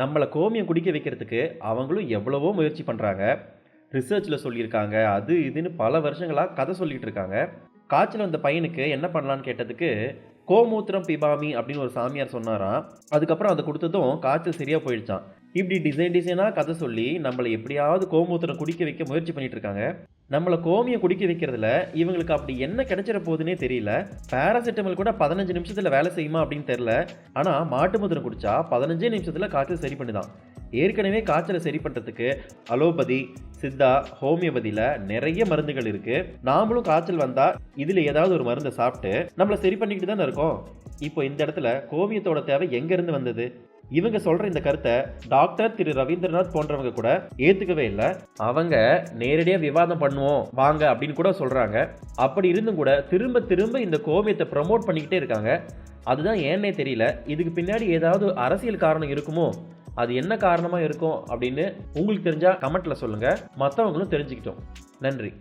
நம்மளை கோமியம் குடிக்க வைக்கிறதுக்கு அவங்களும் எவ்வளவோ முயற்சி பண்ணுறாங்க ரிசர்ச்சில் சொல்லியிருக்காங்க. அது இதுன்னு பல வருஷங்களாக கதை சொல்லிகிட்டு இருக்காங்க. காய்ச்சல் வந்த பையனுக்கு என்ன பண்ணலான்னு கேட்டதுக்கு கோமூத்திரம் பிபாமி அப்படின்னு ஒரு சாமியார் சொன்னாராம். அதுக்கப்புறம் அதை கொடுத்ததும் காய்ச்சல் சரியாக போயிடுச்சான் இப்படி டிசைன் டிசைனாக கதை சொல்லி நம்மளை எப்படியாவது கோமூத்திரம் குடிக்க வைக்க முயற்சி பண்ணிகிட்டு இருக்காங்க. நம்மளை கோமியை குடிக்க வைக்கிறதுல இவங்களுக்கு அப்படி என்ன கிடைச்சிட போகுதுன்னே தெரியல. பேராசிட்டமல் கூட பதினஞ்சு நிமிஷத்தில் வேலை செய்யுமா அப்படின்னு தெரில ஆனால் மாட்டு மதுரம் குடித்தா பதினஞ்சே நிமிஷத்தில் காய்ச்சல் சரி பண்ணுதான். ஏற்கனவே காய்ச்சலை சரி பண்ணுறதுக்கு அலோபதி சித்தா ஹோமியோபதியில் நிறைய மருந்துகள் இருக்குது நாமளும் காய்ச்சல் வந்தால் இதில் ஏதாவது ஒரு மருந்தை சாப்பிட்டு நம்மளை சரி பண்ணிக்கிட்டு தானே இருக்கோம். இப்போ இந்த இடத்துல கோமியத்தோட தேவை எங்கேருந்து வந்தது? இவங்க சொல்ற இந்த கருத்தை டாக்டர் திரு ரவீந்திரநாத் போன்றவங்க கூட ஏத்துக்கவே இல்லை. அவங்க நேரடியாக விவாதம் பண்ணுவோம் வாங்க அப்படின்னு கூட சொல்றாங்க. அப்படி இருந்தும் கூட திரும்ப திரும்ப இந்த கோமியத்தை ப்ரமோட் பண்ணிக்கிட்டே இருக்காங்க. அதுதான் ஏன்னே தெரியல. இதுக்கு பின்னாடி ஏதாவது அரசியல் காரணம் இருக்குமோ? அது என்ன காரணமாக இருக்கும் அப்படின்னு உங்களுக்கு தெரிஞ்சால் கமெண்ட்டில் சொல்லுங்கள் மற்றவங்களும் தெரிஞ்சுக்கிட்டோம். நன்றி.